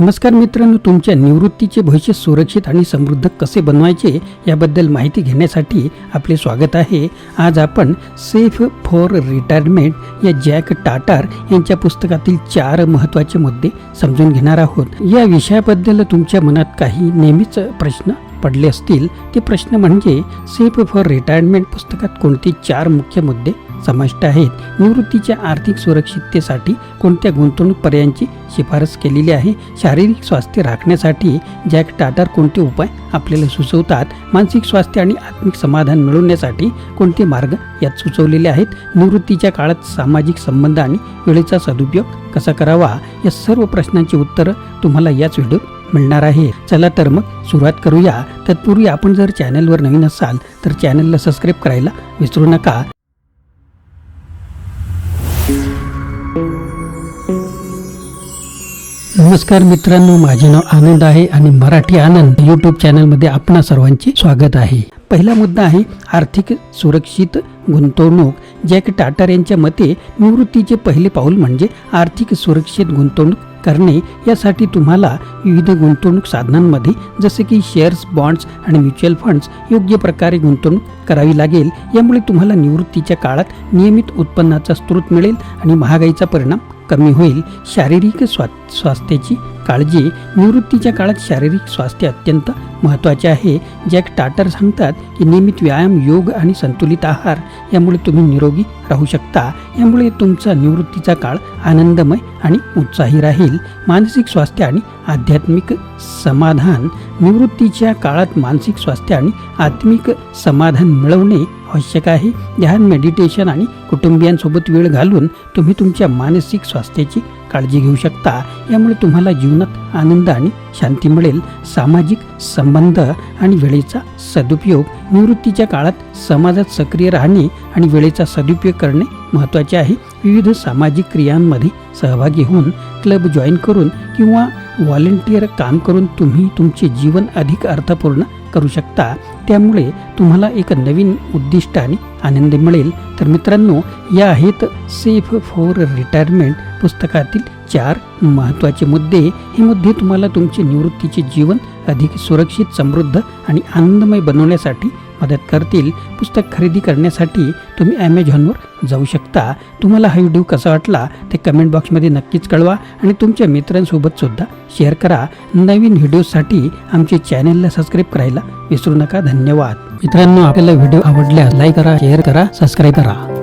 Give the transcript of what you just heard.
नमस्कार मित्रांनो तुमच्या निवृत्तीचे भविष्य सुरक्षित आणि समृद्ध कसे बनवायचे याबद्दल माहिती घेण्यासाठी आपले स्वागत आहे. आज आपण सेफ फॉर रिटायरमेंट या जॅक टाटार यांच्या पुस्तकातील चार महत्त्वाचे मुद्दे समजून घेणार आहोत. या विषयाबद्दल तुमच्या मनात काही नेहमीच प्रश्न पडले असतील ते प्रश्न म्हणजे सेफ फॉर रिटायरमेंट पुस्तकात कोणते चार मुख्य मुद्दे समाविष्ट आहेत? निवृत्तीच्या आर्थिक सुरक्षिततेसाठी कोणत्या गुंतवणूक पर्यायांची शिफारस केलेली आहे? शारीरिक स्वास्थ्य राखण्यासाठी जॅक टाटर कोणते उपाय आपल्याला सुचवतात? मानसिक स्वास्थ्य आणि आत्मिक समाधान मिळवण्यासाठी कोणते मार्ग यात सुचवलेले आहेत? निवृत्तीच्या काळात सामाजिक संबंध आणि वेळेचा सदुपयोग कसा करावा? या सर्व प्रश्नांची उत्तरं तुम्हाला याच व्हिडिओत मिळणार आहे. चला तर मग सुरुवात करूया. तत्पूर्वी आपण जर चॅनलवर नवीन असाल तर चॅनलला सबस्क्राईब करायला विसरू नका. नमस्कार मित्रांनो माझे नाव आनंद आहे आणि मराठी आनंद युट्यूब चॅनलमध्ये आपणा सर्वांचे स्वागत आहे. पहिला मुद्दा आहे आर्थिक सुरक्षित गुंतवणूक. जॅक टाटर यांच्या मते निवृत्तीचे पहिले पाऊल म्हणजे आर्थिक सुरक्षित गुंतवणूक करणे. यासाठी तुम्हाला विविध गुंतवणूक साधनांमध्ये जसे की शेअर्स बॉन्ड्स आणि म्युच्युअल फंड्स योग्य प्रकारे गुंतवणूक करावी लागेल. यामुळे तुम्हाला निवृत्तीच्या काळात नियमित उत्पन्नाचा स्रोत मिळेल आणि महागाईचा परिणाम कमी होईल. शारीरिक स्वा स्वास्थ्याची काळजी. निवृत्तीच्या काळात शारीरिक स्वास्थ्य अत्यंत महत्त्वाचे आहे. जॅक टाटर सांगतात की नियमित व्यायाम योग आणि संतुलित आहार यामुळे तुम्ही निरोगी राहू शकता. यामुळे तुमचा निवृत्तीचा काळ आनंदमय आणि उत्साही राहील. मानसिक स्वास्थ्य आणि आध्यात्मिक समाधान. निवृत्तीच्या काळात मानसिक स्वास्थ्य आणि आत्मिक समाधान मिळवणे आवश्यक आहे. ध्यान मेडिटेशन आणि कुटुंबियांसोबत वेळ घालून तुम्ही तुमच्या मानसिक स्वास्थ्याची काळजी घेऊ शकता. यामुळे तुम्हाला जीवनात आनंद आणि शांती मिळेल. सामाजिक संबंध आणि वेळेचा सदुपयोग. निवृत्तीच्या काळात समाजात सक्रिय राहणे आणि वेळेचा सदुपयोग करणे महत्त्वाचे आहे. विविध सामाजिक क्रियांमध्ये सहभागी होऊन क्लब जॉईन करून किंवा व्हॉलेंटिअर काम करून तुम्ही तुमचे जीवन अधिक अर्थपूर्ण करू शकता. त्यामुळे तुम्हाला एक नवीन उद्दिष्ट आणि आनंद मिळेल. तर मित्रांनो या आहेत सेफ फॉर रिटायरमेंट पुस्तकातील चार महत्त्वाचे मुद्दे हे मुद्दे तुम्हाला तुमचे निवृत्तीचे जीवन अधिक सुरक्षित समृद्ध आणि आनंदमय बनवण्यासाठी मदत करतील. पुस्तक खरेदी करण्यासाठी तुम्ही ॲमेझॉनवर जाऊ शकता. तुम्हाला हा व्हिडिओ कसा वाटला ते कमेंट बॉक्समध्ये नक्कीच कळवा आणि तुमच्या मित्रांसोबतसुद्धा शेअर करा. नवीन व्हिडिओसाठी आमचे चॅनलला सबस्क्राईब करायला विसरू नका. धन्यवाद. मित्रांनो आपल्याला व्हिडिओ आवडल्यास लाईक करा शेअर करा सबस्क्राईब करा.